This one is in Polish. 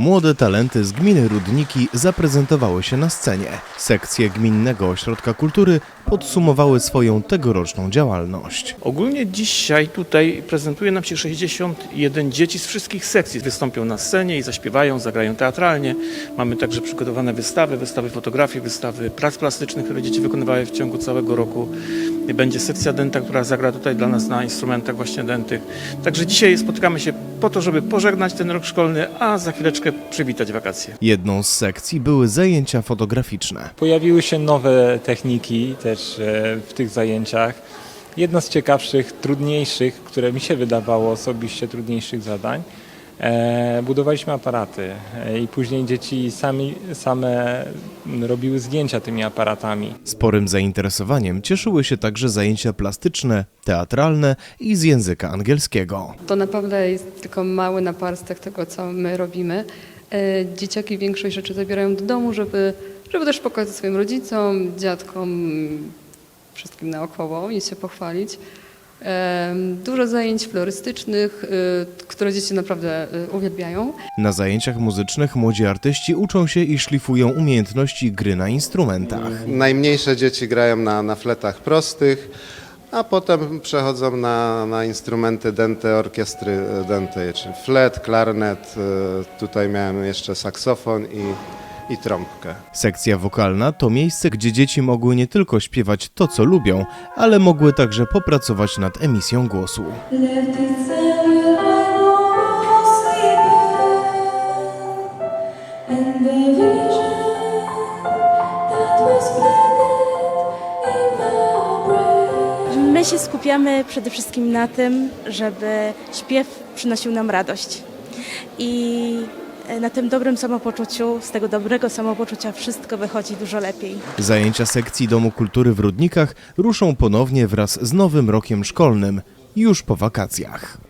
Młode talenty z gminy Rudniki zaprezentowały się na scenie. Sekcje Gminnego Ośrodka Kultury podsumowały swoją tegoroczną działalność. Ogólnie dzisiaj tutaj prezentuje nam się 61 dzieci z wszystkich sekcji. Wystąpią na scenie i zaśpiewają, zagrają teatralnie. Mamy także przygotowane wystawy, wystawy fotografii, wystawy prac plastycznych, które dzieci wykonywały w ciągu całego roku. Będzie sekcja denta, która zagra tutaj dla nas na instrumentach właśnie dentych. Także dzisiaj spotykamy się po to, żeby pożegnać ten rok szkolny, a za chwileczkę przywitać wakacje. Jedną z sekcji były zajęcia fotograficzne. Pojawiły się nowe techniki też e, w tych zajęciach. Jedna z ciekawszych, trudniejszych, które mi się wydawało osobiście trudniejszych zadań, budowaliśmy aparaty e, i później dzieci sami, same robiły zdjęcia tymi aparatami. Sporym zainteresowaniem cieszyły się także zajęcia plastyczne, teatralne i z języka angielskiego. To naprawdę jest tylko mały naparstek tego, co my robimy. E, Dzieciaki większość rzeczy zabierają do domu, żeby, żeby też pokazać swoim rodzicom, dziadkom, wszystkim naokoło i się pochwalić. Dużo zajęć florystycznych, e, które dzieci naprawdę e, uwielbiają. Na zajęciach muzycznych młodzi artyści uczą się i szlifują umiejętności gry na instrumentach. Najmniejsze dzieci grają na, na fletach prostych, a potem przechodzą na, na instrumenty dęte, orkiestry e, dętej, czyli flet, klarnet, e, tutaj miałem jeszcze saksofon i, i trąbkę. Sekcja wokalna to miejsce, gdzie dzieci mogły nie tylko śpiewać to, co lubią, ale mogły także popracować nad emisją głosu. My się skupiamy przede wszystkim na tym, żeby śpiew przynosił nam radość. I na tym dobrym samopoczuciu, z tego dobrego samopoczucia wszystko wychodzi dużo lepiej. Zajęcia sekcji Domu Kultury w Rudnikach ruszą ponownie wraz z nowym rokiem szkolnym, już po wakacjach.